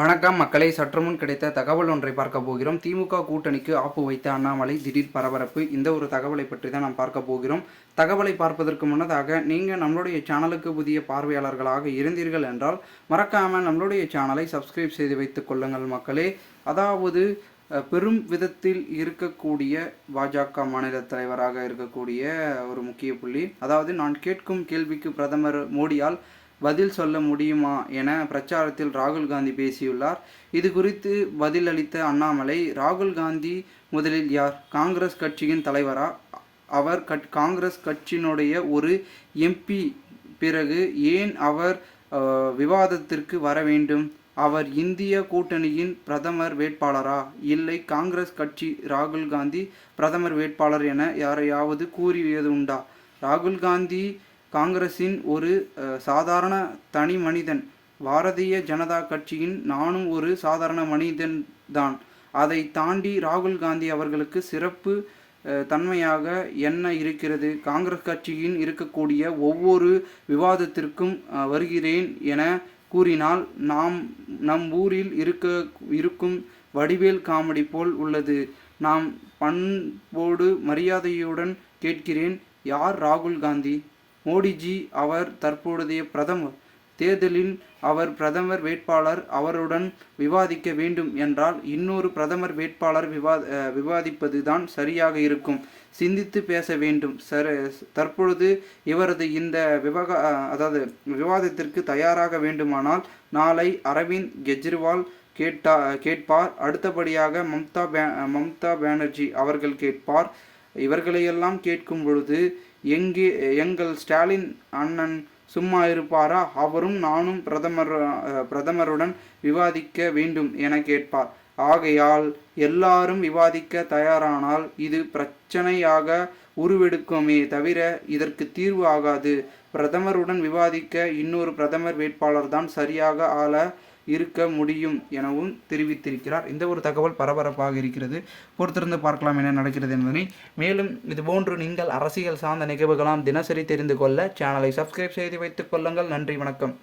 வணக்கம் மக்களை சற்றுமுன் கிடைத்த தகவல் ஒன்றை பார்க்க போகிறோம். திமுக கூட்டணிக்கு ஆப்பு வைத்த அண்ணாமலை திடீர் பரபரப்பு. இந்த ஒரு தகவலை பற்றி தான் நாம் பார்க்க போகிறோம். தகவலை பார்ப்பதற்கு முன்னதாக நீங்கள் நம்மளுடைய சேனலுக்கு புதிய பார்வையாளர்களாக இருந்தீர்கள் என்றால் மறக்காமல் நம்மளுடைய சேனலை சப்ஸ்கிரைப் செய்து வைத்துக் கொள்ளுங்கள் மக்களே. அதாவது பெரும் விதத்தில் இருக்கக்கூடிய பாஜக மாநில தலைவராக இருக்கக்கூடிய ஒரு முக்கிய புள்ளி. அதாவது நான் கேட்கும் கேள்விக்கு பிரதமர் மோடியால் பதில் சொல்ல முடியுமா என பிரச்சாரத்தில் ராகுல் காந்தி பேசியுள்ளார். இது குறித்து பதிலளித்த அண்ணாமலை ராகுல் காந்தி முதலில் யார்? காங்கிரஸ் கட்சியின் தலைவரா? அவர் கட் காங்கிரஸ் கட்சியினுடைய ஒரு எம்பி பிறகு ஏன் அவர் விவாதத்திற்கு வர வேண்டும்? அவர் இந்திய கூட்டணியின் பிரதமர் வேட்பாளரா? இல்லை காங்கிரஸ் கட்சி ராகுல் காந்தி பிரதமர் வேட்பாளர் என யாரையாவது கூறியது உண்டா? ராகுல் காந்தி காங்கிரஸின் ஒரு சாதாரண தனி மனிதன். பாரதிய ஜனதா கட்சியின் நானும் ஒரு சாதாரண மனிதன் தான். அதை தாண்டி ராகுல் காந்தி அவர்களுக்கு சிறப்பு தன்மையாக என்ன இருக்கிறது? காங்கிரஸ் கட்சியின் இருக்கக்கூடிய ஒவ்வொரு விவாதத்திற்கும் வருகிறேன் என கூறினால் நாம் நம் ஊரில் இருக்க இருக்கும் வடிவேல் காமெடி போல் உள்ளது. நாம் பண்போடு மரியாதையுடன் கேட்கிறேன். யார் ராகுல் காந்தி? மோடிஜி அவர் தற்பொழுதைய பிரதமர் தேர்தலில் அவர் பிரதமர் வேட்பாளர் அவருடன் விவாதிக்க வேண்டும் என்றால் இன்னொரு பிரதமர் வேட்பாளர் விவா விவாதிப்பது தான் சரியாக இருக்கும். சிந்தித்து பேச வேண்டும். சர தற்பொழுது இவரது இந்த விவகா அதாவது விவாதத்திற்கு தயாராக வேண்டுமானால் நாளை அரவிந்த் கெஜ்ரிவால் கேட்டா கேட்பார். அடுத்தபடியாக மம்தா பே மம்தா பானர்ஜி அவர்கள் கேட்பார். இவர்களையெல்லாம் கேட்கும் பொழுது எங்கே எங்கள் ஸ்டாலின் அண்ணன் சும்மா இருப்பாரா? அவரும் நானும் பிரதமர் பிரதமருடன் விவாதிக்க வேண்டும் என கேட்பார். ஆகையால் எல்லாரும் விவாதிக்க தயாரானால் இது பிரச்சனையாக உருவெடுக்குமே தவிர இதற்கு தீர்வு ஆகாது. பிரதமருடன் விவாதிக்க இன்னொரு பிரதமர் வேட்பாளர் தான் சரியாக ஆள இருக்க முடியும் எனவும் தெரிவித்திருக்கிறார். இந்த ஒரு தகவல் பரபரப்பாக இருக்கிறது. பொறுத்திருந்து பார்க்கலாம் என்ன நடக்கிறது என்பதனை மேலும் இதுபோன்று நீங்கள் அரசியல் சார்ந்த நிகழ்வுகளாம் தினசரி தெரிந்து கொள்ள சேனலை சப்ஸ்கிரைப் செய்து வைத்துக் கொள்ளுங்கள். நன்றி வணக்கம்.